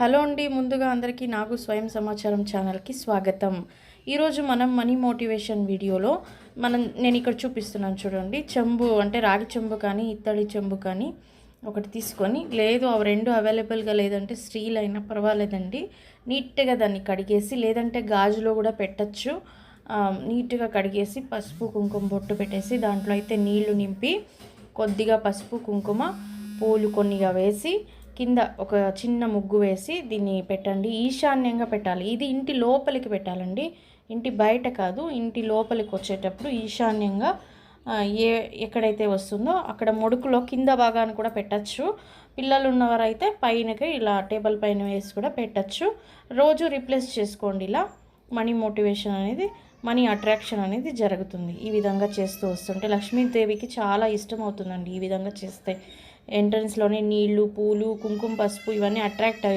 Hello అండి ముందుగా అందరికీ నాకు స్వయం సమాచారం ఛానల్కి స్వాగతం. ఈరోజు మనం మనీ మోటివేషన్ వీడియోలో మనం నేను ఇక్కడ చూపిస్తున్నాను చూడండి. చెంబు అంటే రాగి చెంబు కానీ ఇత్తడి చెంబు కానీ ఒకటి తీసుకొని లేదు అవి రెండు అవైలబుల్గా లేదంటే స్టీల్ అయినా పర్వాలేదండి. నీట్గా దాన్ని కడిగేసి లేదంటే గాజులో కూడా పెట్టచ్చు. నీట్గా కడిగేసి పసుపు కుంకుమ బొట్టు పెట్టేసి దాంట్లో అయితే నీళ్ళు నింపి కొద్దిగా పసుపు కుంకుమ పూలు కొన్నిగా వేసి కింద ఒక చిన్న ముగ్గు వేసి దీన్ని పెట్టండి. ఈశాన్యంగా పెట్టాలి. ఇది ఇంటి లోపలికి పెట్టాలండి. ఇంటి బయట కాదు ఇంటి లోపలికి వచ్చేటప్పుడు ఈశాన్యంగా ఏ ఎక్కడైతే వస్తుందో అక్కడ ముడుకులో కింద భాగాన్ని కూడా పెట్టచ్చు. పిల్లలు ఉన్నవారైతే పైనకి ఇలా టేబుల్ పైన వేసి కూడా పెట్టచ్చు. రోజు రీప్లేస్ చేసుకోండి ఇలా. మనీ మోటివేషన్ అనేది మనీ అట్రాక్షన్ అనేది జరుగుతుంది. ఈ విధంగా చేస్తూ వస్తుంటే లక్ష్మీదేవికి చాలా ఇష్టం అవుతుందండి ఈ విధంగా చేస్తే. ఎంట్రన్స్లోనే నీళ్ళు పూలు కుంకుమ పసుపు ఇవన్నీ అట్రాక్ట్ అయ్యాయి.